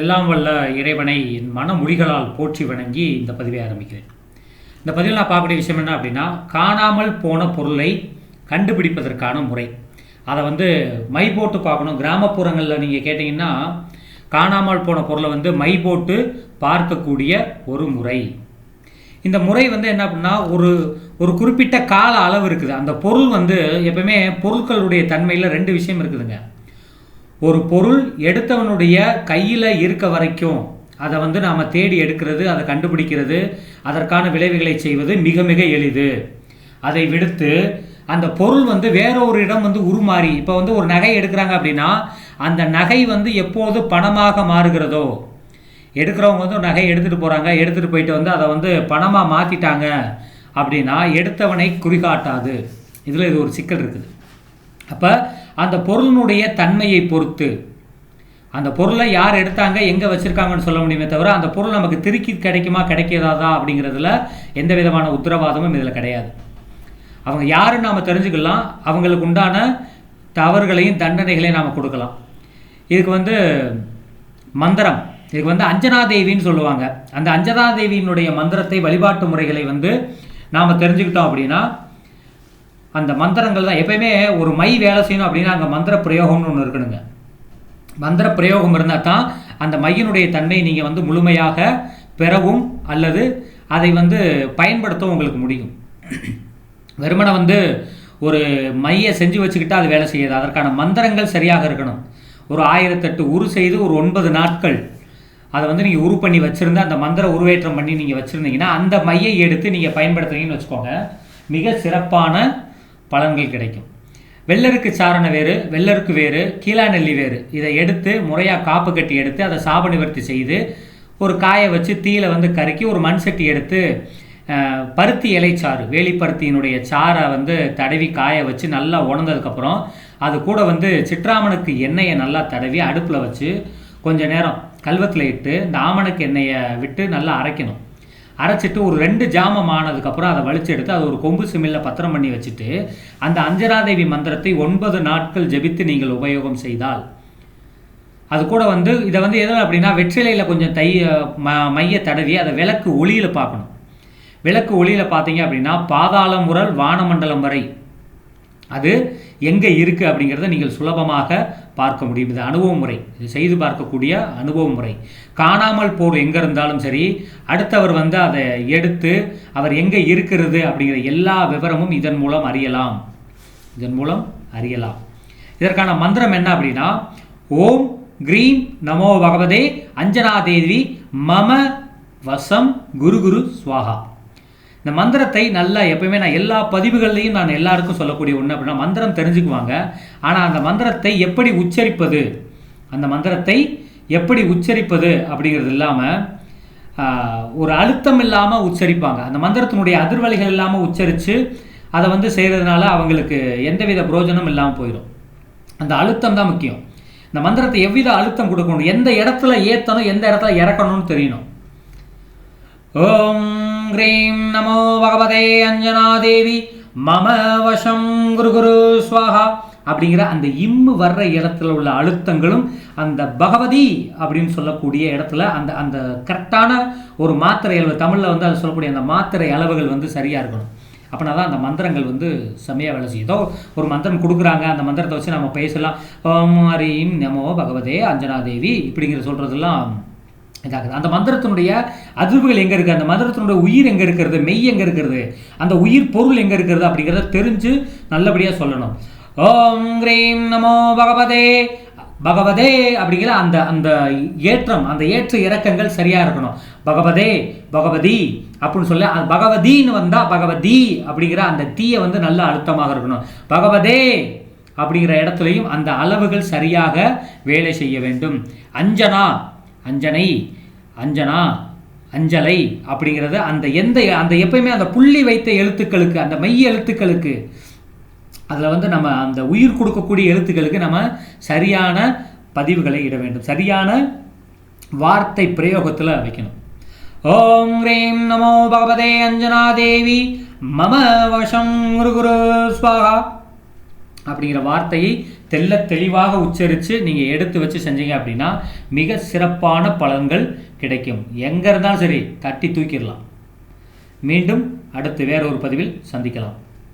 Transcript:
எல்லாம் வல்ல இறைவனை என் மனமொழிகளால் போற்றி வணங்கி இந்த பதிவை ஆரம்பிக்கிறேன். இந்த பதிவில் நான் பார்க்கக்கூடிய விஷயம் என்ன அப்படின்னா காணாமல் போன பொருளை கண்டுபிடிப்பதற்கான முறை. அதை வந்து மை போட்டு பார்க்கணும். கிராமப்புறங்களில் நீங்கள் கேட்டிங்கன்னா காணாமல் போன பொருளை வந்து மை போட்டு பார்க்கக்கூடிய ஒரு முறை. இந்த முறை வந்து என்ன அப்படின்னா ஒரு ஒரு குறிப்பிட்ட கால அளவு இருக்குது. அந்த பொருள் வந்து எப்பவுமே பொருட்களுடைய தன்மையில் ரெண்டு விஷயம் இருக்குதுங்க. ஒரு பொருள் எடுத்தவனுடைய கையில் இருக்க வரைக்கும் அதை வந்து நாம் தேடி எடுக்கிறது அதை கண்டுபிடிக்கிறது அதற்கான விளைவுகளை செய்வது மிக மிக எளிது. அதை விடுத்து அந்த பொருள் வந்து வேற ஒரு இடம் வந்து உருமாறி இப்போ வந்து ஒரு நகை எடுக்கிறாங்க அப்படின்னா அந்த நகை வந்து எப்போது பணமாக மாறுகிறதோ எடுக்கிறவங்க வந்து ஒரு நகையை எடுத்துகிட்டு போகிறாங்க எடுத்துகிட்டு போயிட்டு வந்து அதை வந்து பணமாக மாற்றிட்டாங்க அப்படின்னா எடுத்தவனை குறிகாட்டாது. இதில் இது ஒரு சிக்கல் இருக்குது. அப்போ அந்த பொருளினுடைய தன்மையை பொறுத்து. அந்த பொருளை யார் எடுத்தாங்க எங்கே வச்சுருக்காங்கன்னு சொல்ல முடியுமே தவிர அந்த பொருள் நமக்கு திருக்கி கிடைக்குமா கிடைக்காதா அப்படிங்கிறதுல எந்த விதமான உத்தரவாதமும் இதில் கிடையாது. அவங்க யாருன்னு நாம் தெரிஞ்சுக்கலாம் அவங்களுக்கு உண்டான தவறுகளையும் தண்டனைகளையும் நாம் கொடுக்கலாம். இதுக்கு வந்து மந்திரம். இதுக்கு வந்து அஞ்சனா தேவின்னு சொல்லுவாங்க. அந்த அஞ்சனா தேவியினுடைய மந்திரத்தை வழிபாட்டு முறைகளை வந்து நாம் தெரிஞ்சுக்கிட்டோம் அப்படின்னா அந்த மந்திரங்கள் தான். எப்பயுமே ஒரு மை வேலை செய்யணும் அப்படின்னா அங்கே மந்திர பிரயோகம்னு ஒன்று இருக்கணுங்க. மந்திர பிரயோகம் இருந்தால் தான் அந்த மையினுடைய தன்மை நீங்கள் வந்து முழுமையாக பெறவும் அல்லது அதை வந்து பயன்படுத்தவும் உங்களுக்கு முடியும். வெறுமனை வந்து ஒரு மையை செஞ்சு வச்சுக்கிட்டால் அது வேலை செய்யாது. அதற்கான மந்திரங்கள் சரியாக இருக்கணும். ஒரு ஆயிரத்தெட்டு உரு செய்து ஒரு ஒன்பது நாட்கள் அதை வந்து நீங்கள் உரு பண்ணி வச்சுருந்து அந்த மந்திர உருவேற்றம் பண்ணி நீங்கள் வச்சுருந்தீங்கன்னா அந்த மையை எடுத்து நீங்கள் பயன்படுத்துறீங்கன்னு வச்சுக்கோங்க. மிக சிறப்பான பலன்கள் கிடைக்கும். வெள்ளருக்கு சாரண வேறு வெள்ளருக்கு வேறு கீழா நெல்லி வேறு. இதை எடுத்து முறையாக காப்பு கட்டி எடுத்து அதை சாப நிவர்த்தி செய்து ஒரு காயை வச்சு தீயில வந்து கருக்கி ஒரு மண் சட்டி எடுத்து பருத்தி இலைச்சாறு வேலிப்பருத்தியினுடைய சாறை வந்து தடவி காய வச்சு நல்லா உணர்ந்ததுக்கப்புறம் அது கூட வந்து சிற்றாமனுக்கு எண்ணெயை நல்லா தடவி அடுப்பில் வச்சு கொஞ்ச நேரம் கல்வத்தில் இட்டு இந்த ஆமணக்கு எண்ணெயை விட்டு நல்லா அரைக்கணும். அரைச்சிட்டு ஒரு ரெண்டு ஜாமம் ஆனதுக்கப்புறம் அதை வலிச்சு எடுத்து அது ஒரு கொம்பு சிமில்ல பத்திரம் பண்ணி வச்சுட்டு அந்த அஞ்சராதேவி மந்திரத்தை ஒன்பது நாட்கள் ஜெபித்து நீங்கள் உபயோகம் செய்தால். அது கூட வந்து இதை வந்து எதில் அப்படின்னா வெற்றிலையில் கொஞ்சம் தை ம மைய தடவி அதை விளக்கு ஒளியில் பார்க்கணும். விளக்கு ஒளியில் பார்த்தீங்க அப்படின்னா பாதாளம் முரல் வானமண்டலம் வரை அது எங்கே இருக்குது அப்படிங்கிறத நீங்கள் சுலபமாக பார்க்க முடியும். இது அனுபவ முறை. இது செய்து பார்க்கக்கூடிய அனுபவ முறை. காணாமல் போர் எங்கே இருந்தாலும் சரி அடுத்தவர் வந்து அதை எடுத்து அவர் எங்கே இருக்கிறது அப்படிங்கிற எல்லா விவரமும் இதன் மூலம் அறியலாம். இதன் மூலம் அறியலாம். இதற்கான மந்திரம் என்ன அப்படின்னா ஓம் கிரீம் நமோ பகவதே அஞ்சனா தேவி மம வசம் குரு குரு சுவாகா இந்த மந்திரத்தை நல்லா எப்பயுமே நான் எல்லா பதிவுகள்லையும் நான் எல்லாருக்கும் சொல்லக்கூடிய ஒன்று அப்படின்னா மந்திரம் தெரிஞ்சுக்குவாங்க. ஆனால் அந்த மந்திரத்தை எப்படி உச்சரிப்பது? அந்த மந்திரத்தை எப்படி உச்சரிப்பது அப்படிங்கிறது இல்லாமல் ஒரு அழுத்தம் இல்லாமல் உச்சரிப்பாங்க. அந்த மந்திரத்தினுடைய அதிர்வலைகள் இல்லாமல் உச்சரித்து அதை வந்து செய்கிறதுனால அவங்களுக்கு எந்தவித பிரயோஜனம் இல்லாமல் போயிடும். அந்த அழுத்தம் தான் முக்கியம். இந்த மந்திரத்தை எவ்வித அழுத்தம் கொடுக்கணும்? எந்த இடத்துல ஏற்றணும் எந்த இடத்துல இறக்கணும்னு தெரியணும். ஓம் க்ரீம் நமோ பகவதே அஞ்சனா தேவி மம வசம் குரு குரு ஸ்வாகா அப்படிங்கிற அந்த இம்மு வர்ற இடத்துல உள்ள அழுத்தங்களும் அந்த பகவதி அப்படின்னு சொல்லக்கூடிய இடத்துல அந்த அந்த கரெக்டான ஒரு மாத்திரை அளவு தமிழில் வந்து அதை சொல்லக்கூடிய அந்த மாத்திரை அளவுகள் வந்து சரியாக இருக்கணும். அப்படின்னா தான் அந்த மந்திரங்கள் வந்து செம்மையாக வேலை செய்யுதோ ஒரு மந்திரம் கொடுக்குறாங்க அந்த மந்திரத்தை வச்சு நம்ம பேசலாம். ஓம் ஹரீம் நமோ பகவதே அஞ்சனா தேவி இப்படிங்கிற சொல்கிறதெல்லாம் இதாகுது அந்த மந்திரத்தினுடைய அதிர்வுகள் எங்கே இருக்குது அந்த மந்திரத்தினுடைய உயிர் எங்கே இருக்கிறது? மெய் எங்கே இருக்கிறது? அந்த உயிர் பொருள் எங்கே இருக்கிறது? அப்படிங்கிறத தெரிஞ்சு நல்லபடியாக சொல்லணும். ஓம் கிரீம் நமோ பகவதே. பகவதே அப்படிங்கிற அந்த அந்த ஏற்றம் அந்த ஏற்ற இறக்கங்கள் சரியாக இருக்கணும். பகவதே பகவதி அப்படின்னு சொல்லி அது பகவதின்னு வந்தால் பகவதி அப்படிங்கிற அந்த தீயை வந்து நல்ல அழுத்தமாக இருக்கணும். பகவதே அப்படிங்கிற இடத்துலையும் அந்த அளவுகள் சரியாக வேலை செய்ய வேண்டும். அஞ்சனா அஞ்சனை அஞ்சனா அஞ்சலை அப்படிங்கிறது அந்த எந்த அந்த எப்பயுமே அந்த புள்ளி வைத்த எழுத்துக்களுக்கு அந்த மைய எழுத்துக்களுக்கு அதில் வந்து நம்ம அந்த உயிர் கொடுக்கக்கூடிய எழுத்துக்களுக்கு நம்ம சரியான பதிவுகளை இட வேண்டும். சரியான வார்த்தை பிரயோகத்தில் வைக்கணும். ஓம் ரீம் நமோ பகவதே அஞ்சனா தேவி மம வசம் குரு குரு ஸ்வாகா அப்படிங்கிற வார்த்தையை தெல்ல தெளிவாக உச்சரித்து நீங்கள் எடுத்து வச்சு செஞ்சீங்க அப்படின்னா மிக சிறப்பான பலன்கள் கிடைக்கும். எங்கே இருந்தாலும் சரி தட்டி தூக்கிடலாம். மீண்டும் அடுத்து வேற ஒரு பதிவில் சந்திக்கலாம்.